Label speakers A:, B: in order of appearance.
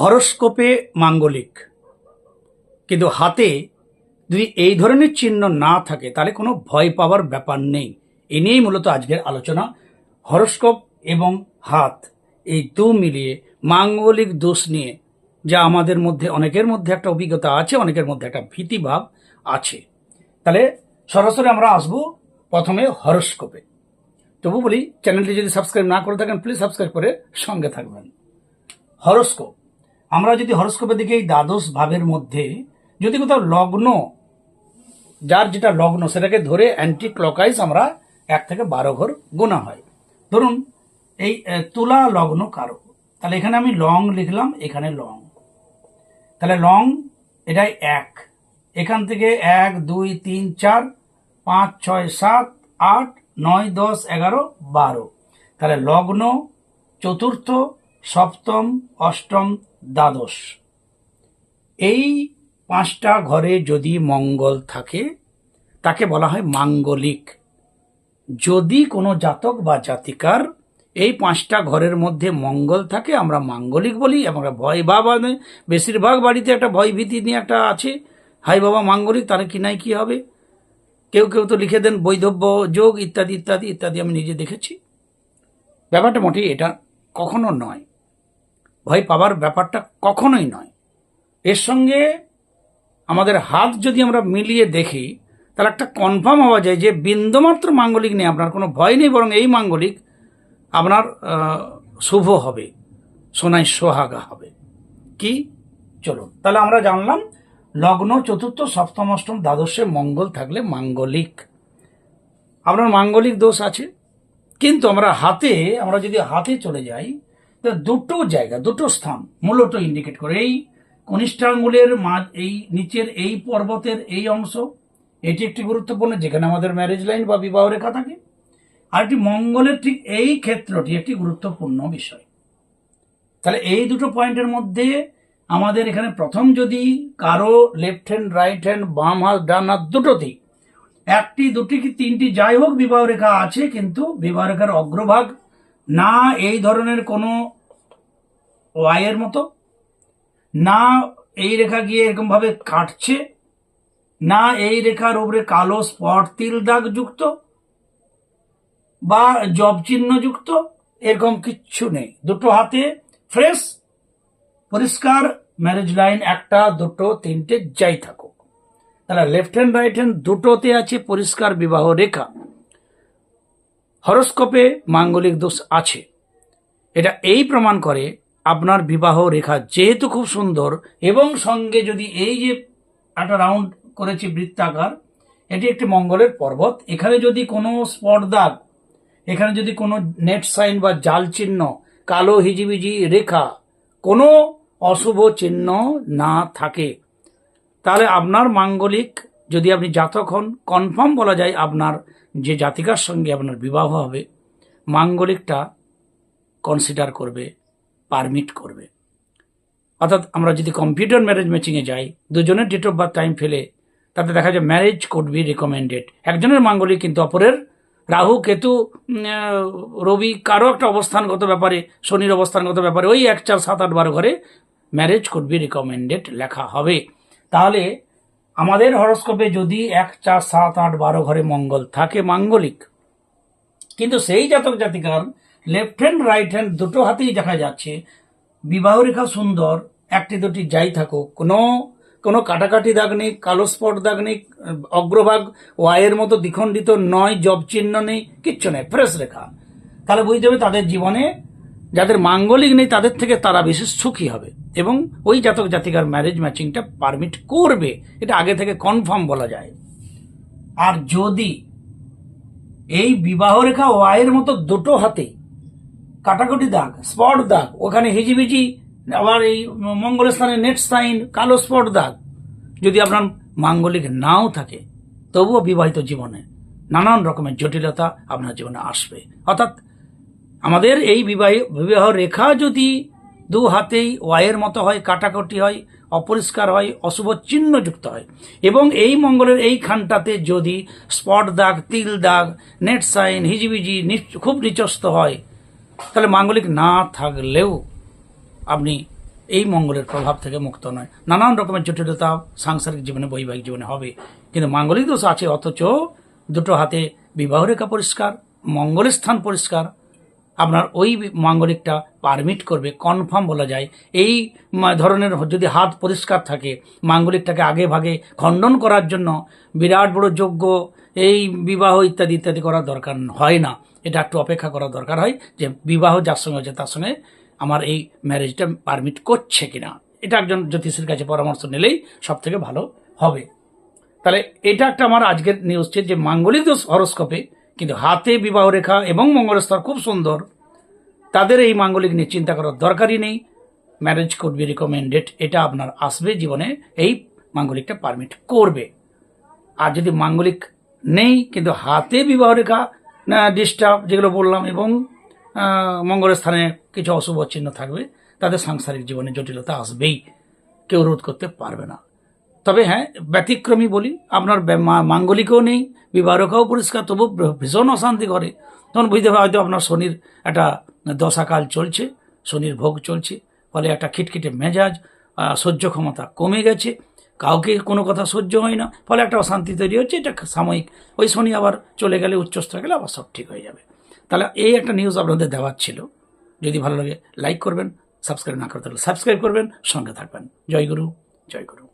A: হরস্কোপে মাঙ্গলিক কিন্তু হাতে যদি এই ধরনের চিহ্ন না থাকে তাহলে কোনো ভয় পাওয়ার ব্যাপার নেই এ নিয়েই মূলত আজকের আলোচনা হরস্কোপ এবং হাত এই দু মিলিয়ে মাঙ্গলিক দোষ নিয়ে যা আমাদের মধ্যে অনেকের মধ্যে একটা অভিজ্ঞতা আছে অনেকের মধ্যে একটা ভীতিভাব আছে তাহলে সরাসরি আমরা আসব প্রথমে হরস্কোপে তবু বলি চ্যানেলটি যদি সাবস্ক্রাইব না করে থাকেন প্লিজ সাবস্ক্রাইব করে সঙ্গে থাকবেন হরস্কোপ আমরা যদি হরস্কোপে দেখি এই দ্বাদশ ভাবের মধ্যে যদি কোথাও লগ্ন যার যেটা লগ্ন সেটাকে ধরে অ্যান্টি ক্লকাইজ আমরা এক থেকে বারো ঘর গোনা হয় ধরুন এই তুলা লগ্ন কারো তাহলে এখানে আমি লং লিখলাম এখানে লং তাহলে লং এটাই এক এখান থেকে এক দুই তিন চার পাঁচ ছয় সাত আট নয় দশ এগারো বারো তাহলে লগ্ন চতুর্থ সপ্তম অষ্টম দ্বাদশ এই পাঁচটা ঘরে যদি মঙ্গল থাকে তাকে বলা হয় মাঙ্গলিক যদি কোনো জাতক বা জাতিকার এই পাঁচটা ঘরের মধ্যে মঙ্গল থাকে আমরা মাঙ্গলিক বলি আমরা ভয় বাবা বেশিরভাগ বাড়িতে একটা ভয় ভীতি নিয়ে একটা আছে হাই বাবা মাঙ্গলিক তাহলে কি নাই কী হবে কেউ কেউ তো লিখে দেন বৈধব্য যোগ ইত্যাদি ইত্যাদি ইত্যাদি আমি নিজে দেখেছি ব্যাপারটা মোটেই এটা কখনো নয় ভয় পাবার ব্যাপারটা কখনোই নয় এর সঙ্গে আমাদের হাত যদি আমরা মিলিয়ে দেখি তাহলে একটা কনফার্ম হওয়া যায় যে বিন্দুমাত্র মাঙ্গলিক নেই আপনার কোনো ভয় নেই বরং এই মাঙ্গলিক আপনার শুভ হবে সোনায় সোহাগা হবে কি চলো তাহলে আমরা জানলাম লগ্ন চতুর্থ সপ্তম অষ্টম দ্বাদশে মঙ্গল থাকলে মাঙ্গলিক আপনার মাঙ্গলিক দোষ আছে কিন্তু আমরা হাতে আমরা যদি হাতে চলে যাই দুটো জায়গা দুটো স্থান মূলত ইন্ডিকেট করে এই কনিষ্ঠাঙ্গুলের মাঝ এই নিচের এই পর্বতের এই অংশ এটি একটি গুরুত্বপূর্ণ যেখানে আমাদের ম্যারেজ লাইন বা বিবাহ রেখা থাকে আর একটি মঙ্গলের ঠিক এই ক্ষেত্রটি একটি গুরুত্বপূর্ণ বিষয় তাহলে এই দুটো পয়েন্টের মধ্যে আমাদের এখানে প্রথম যদি কারো লেফট হ্যান্ড রাইট হ্যান্ড বাম হাত ডান হাত দুটোতেই একটি দুটি কি তিনটি যাই হোক বিবাহ রেখা আছে কিন্তু বিবাহ রেখার অগ্রভাগ না এই ধরনের কোনো ওয়াইয়ের মতো না এই রেখা গিয়ে এরকমভাবে কাটছে না এই রেখার উপরে কালো স্পট তিল দাগ যুক্ত বা জব চিহ্ন যুক্ত এরকম কিচ্ছু নেই দুটো হাতে ফ্রেশ পরিষ্কার ম্যারেজ লাইন একটা দুটো তিনটে যাই থাকুক তাহলে লেফট হ্যান্ড রাইট হ্যান্ড দুটোতে আছে পরিষ্কার বিবাহ রেখা হরস্কোপে মাঙ্গলিক দোষ আছে এটা এই প্রমাণ করে আপনার বিবাহ রেখা যেহেতু খুব সুন্দর এবং সঙ্গে যদি এই যে একটা রাউন্ড করেছি বৃত্তাকার এটি একটি মঙ্গলের পর্বত এখানে যদি কোনো স্পর্দাগ এখানে যদি কোনো নেট সাইন বা জাল চিহ্ন কালো হিজিবিজি রেখা কোনো অশুভ চিহ্ন না থাকে তাহলে আপনার মাঙ্গলিক যদি আপনি জাতক হন কনফার্ম বলা যায় আপনার যে জাতিকার সঙ্গে আপনার বিবাহ হবে মাঙ্গলিকটা কনসিডার করবে পারমিট করবে অর্থাৎ আমরা যদি কম্পিউটার ম্যারেজ ম্যাচিংয়ে যাই দুজনের ডেট অফ বার্থ টাইম ফেলে তাতে দেখা যায় ম্যারেজ কোড বি রেকমেন্ডেড একজনের মাঙ্গলিক কিন্তু অপরের রাহু কেতু রবি কারো একটা অবস্থানগত ব্যাপারে শনির অবস্থানগত ব্যাপারে ওই এক চার সাত আট বারো ঘরে ম্যারেজ কোড বি রেকমেন্ডেড লেখা হবে তাহলে আমাদের হরস্কোপে যদি এক চার সাত আট বারো ঘরে মঙ্গল থাকে মাঙ্গলিক কিন্তু সেই জাতক জাতিকার লেফট হ্যান্ড রাইট হ্যান্ড দুটো হাতেই দেখা যাচ্ছে বিবাহ রেখা সুন্দর একটি দুটি যাই থাকুক কোনো কোনো কাটাকাটি দাগ নেই কালো স্পট দাগ নেই অগ্রভাগ ওয়ায়ের মতো দ্বিখণ্ডিত নয় জব চিহ্ন নেই কিচ্ছু নেই ফ্রেশ রেখা তাহলে বুঝতে হবে তাদের জীবনে যাদের মাঙ্গলিক নেই তাদের থেকে তারা বিশেষ সুখী হবে এবং ওই জাতক জাতিকার ম্যারেজ ম্যাচিংটা পারমিট করবে এটা আগে থেকে কনফার্ম বলা যায় আর যদি এই বিবাহ রেখা ওয়াইয়ের মতো দুটো হাতে কাটাকুটি দাগ স্পট দাগ ওখানে হিজিবিজি আবার এই মঙ্গল স্থানে নেট সাইন কালো স্পট দাগ যদি আপনার মাঙ্গলিক নাও থাকে তবুও বিবাহিত জীবনে নানান রকমের জটিলতা আপনার জীবনে আসবে অর্থাৎ আমাদের এই বিবাহ রেখা যদি দু হাতেই ওয়াইয়ের মতো হয় কাটাকুটি হয় অপরিষ্কার হয় অশুভ চিহ্নযুক্ত হয় এবং এই মঙ্গলের এই খানটাতে যদি স্পট দাগ তিল দাগ নেট সাইন হিজিবিজি খুব নিচস্ত হয় তাহলে মাঙ্গলিক না থাকলেও আপনি এই মঙ্গলের প্রভাব থেকে মুক্ত নয় নানান রকমের জটিলতা সাংসারিক জীবনে বৈবাহিক জীবনে হবে কিন্তু মাঙ্গলিক দোষ আছে অথচ দুটো হাতে বিবাহ রেখা পরিষ্কার মঙ্গলের স্থান পরিষ্কার আপনার ওই মাঙ্গলিকটা পারমিট করবে কনফার্ম বলা যায় এই ধরনের যদি হাত পরিষ্কার থাকে মাঙ্গলিকটাকে আগে ভাগে খণ্ডন করার জন্য বিরাট বড় যোগ্য এই বিবাহ ইত্যাদি ইত্যাদি করার দরকার হয় না এটা একটু অপেক্ষা করা দরকার হয় যে বিবাহ যার সঙ্গে হচ্ছে তার সঙ্গে আমার এই ম্যারেজটা পারমিট করছে কিনা এটা একজন জ্যোতিষের কাছে পরামর্শ নিলেই সব থেকে ভালো হবে তাহলে এটা একটা আমার আজকের নিউজ যে মাঙ্গলিক হরস্কোপে কিন্তু হাতে বিবাহ রেখা এবং মঙ্গলস্তর খুব সুন্দর তাদের এই মাঙ্গলিক নিয়ে চিন্তা করার দরকারই নেই ম্যারেজ কুড বি রিকমেন্ডেড এটা আপনার আসবে জীবনে এই মাঙ্গলিকটা পারমিট করবে আর যদি মাঙ্গলিক নেই কিন্তু হাতে বিবাহ রেখা ডিস্টার্ব যেগুলো বললাম এবং মঙ্গলের স্থানে কিছু অশুভ চিহ্ন থাকবে তাদের সাংসারিক জীবনে জটিলতা আসবেই কেউ রোধ করতে পারবে না তবে হ্যাঁ ব্যতিক্রমী বলি আপনার মাঙ্গলিকও নেই বিবারকাও পরিষ্কার তবু ভীষণ অশান্তি ঘরে তখন বুঝতে হবে হয়তো আপনার শনির একটা দশাকাল চলছে শনির ভোগ চলছে ফলে একটা খিটখিটে মেজাজ সহ্য ক্ষমতা কমে গেছে কাউকে কোনো কথা সহ্য হয় না ফলে একটা অশান্তি তৈরি হচ্ছে এটা সাময়িক ওই শনি আবার চলে গেলে উচ্চস্থ গেলে আবার সব ঠিক হয়ে যাবে তাহলে এই একটা নিউজ আপনাদের দেওয়ার ছিল যদি ভালো লাগে লাইক করবেন সাবস্ক্রাইব না করতে সাবস্ক্রাইব করবেন সঙ্গে থাকবেন জয় গুরু জয় গুরু